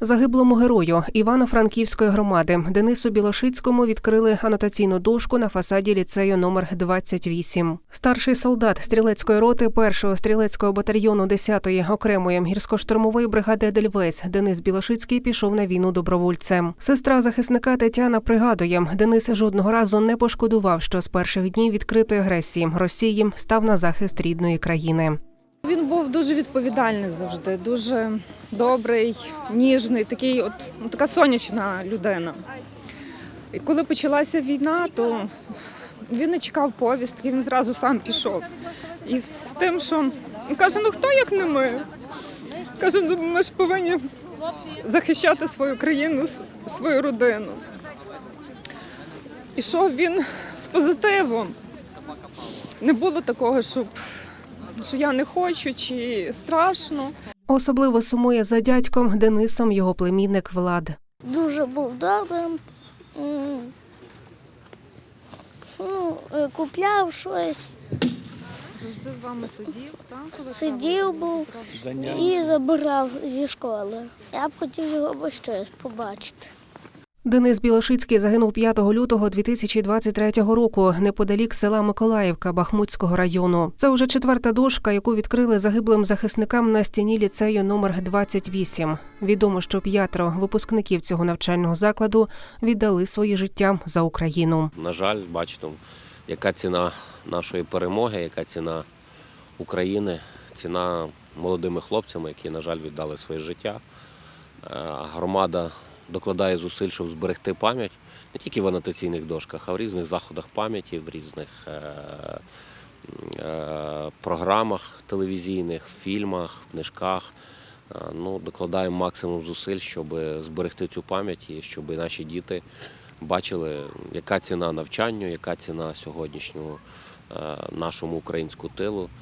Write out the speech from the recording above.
Загиблому герою Івано-Франківської громади Денису Білошицькому відкрили анотаційну дошку на фасаді ліцею номер 28. Старший солдат стрілецької роти першого стрілецького батальйону 10-ї окремої гірсько-штурмової бригади Едельвейс Денис Білошицький пішов на війну добровольцем. Сестра захисника Тетяна пригадує, Денис жодного разу не пошкодував, що з перших днів відкритої агресії Росії став на захист рідної країни. Він був дуже відповідальний завжди, дуже добрий, ніжний, такий, от ну, така сонячна людина. І коли почалася війна, то він не чекав повістки, він зразу сам пішов. І з тим, що каже, ну хто як не ми? Каже, ну ми ж повинні захищати свою країну, свою родину. Ішов він з позитивом. Не було такого, щоб що я не хочу чи страшно. Особливо сумує за дядьком Денисом його племінник Влад. дуже був добрим. Ну, е, купляв щось, Завжди з вами сидів, так? сидів був і забирав зі школи. Я б хотів його ще побачити. Денис Білошицький загинув 5 лютого 2023 року неподалік села Миколаївка Бахмутського району. Це вже четверта дошка, яку відкрили загиблим захисникам на стіні ліцею номер 28. Відомо, що п'ятеро випускників цього навчального закладу віддали свої життя за Україну. На жаль, бачите, яка ціна нашої перемоги, яка ціна України, ціна молодими хлопцями, які, на жаль, віддали своє життя. Е, Громада докладає зусиль, щоб зберегти пам'ять не тільки в анотаційних дошках, а в різних заходах пам'яті, в різних е, е, програмах телевізійних, фільмах, книжках. Е, Ну, докладаємо максимум зусиль, щоб зберегти цю пам'ять і щоб наші діти бачили, яка ціна навчанню, яка ціна сьогоднішнього е, нашому українську тилу.